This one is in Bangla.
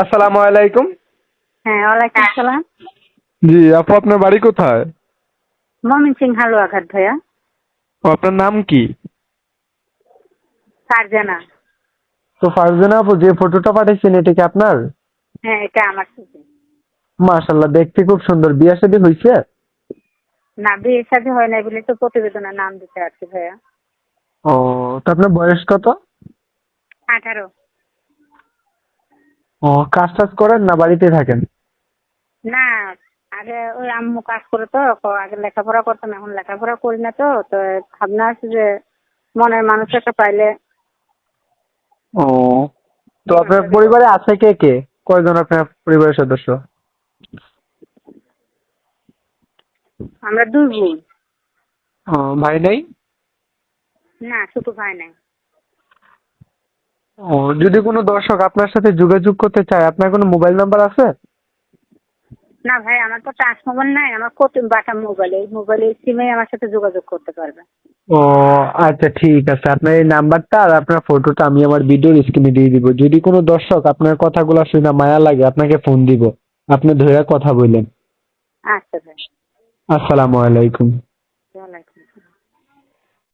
আসসালামু আলাইকুম। হ্যাঁ ওয়ালাইকুম জি আপু আপনার বাড়ি কোথায়? মমিন সিং হালুয়াঘাট ভাইয়া। আপনার নাম কি? ফারজানা। তো ফারজানা আপু যে ফটোটা পাঠিয়েছেন এটা কি আপনার? হ্যাঁ এটা আমার ছবি মাশাল্লাহ দেখতে খুব সুন্দর। বিয়ে শাদী হয়েছে না বিয়ের সাথে হয় না বলে তো প্রতিবেদনের নাম দিতে আছি ভাইয়া। ও তো আপনার বয়স কত? আঠারো। ও কাজ টাজ করেন না বাড়িতে থাকেন? না আগে ওই আম্মু কাজ করে তো আগে লেখাপড়া করতাম এখন লেখাপড়া করি না তো তো ভাবনা আছে যে মনের মানুষ একটা পাইলে ও তো আপনার পরিবারে আছে কে কে? কয়জন আপনার পরিবারের সদস্য? আমরা দুই বোন। ও ভাই নাই? না ছোট ভাই নাই। ও যদি কোনো দর্শক আপনার সাথে যোগাযোগ করতে চায় আপনার কোনো মোবাইল নাম্বার আছে? না ভাই আমার তো মোবাইল নাই আমার কত বাটা মোবাইল এই মোবাইলে সিমে আমার সাথে যোগাযোগ করতে পারবে। ও আচ্ছা ঠিক আছে। আপনার এই নাম্বারটা আর আপনার ফটোটা আমি আমার ভিডিওর স্ক্রিনে দিয়ে দিব। যদি কোনো দর্শক আপনার কথাগুলো শুনে মায়া লাগে আপনাকে ফোন দিব। আপনি ধরে কথা বললেন আচ্ছা ভাই। আসসালামু আলাইকুম।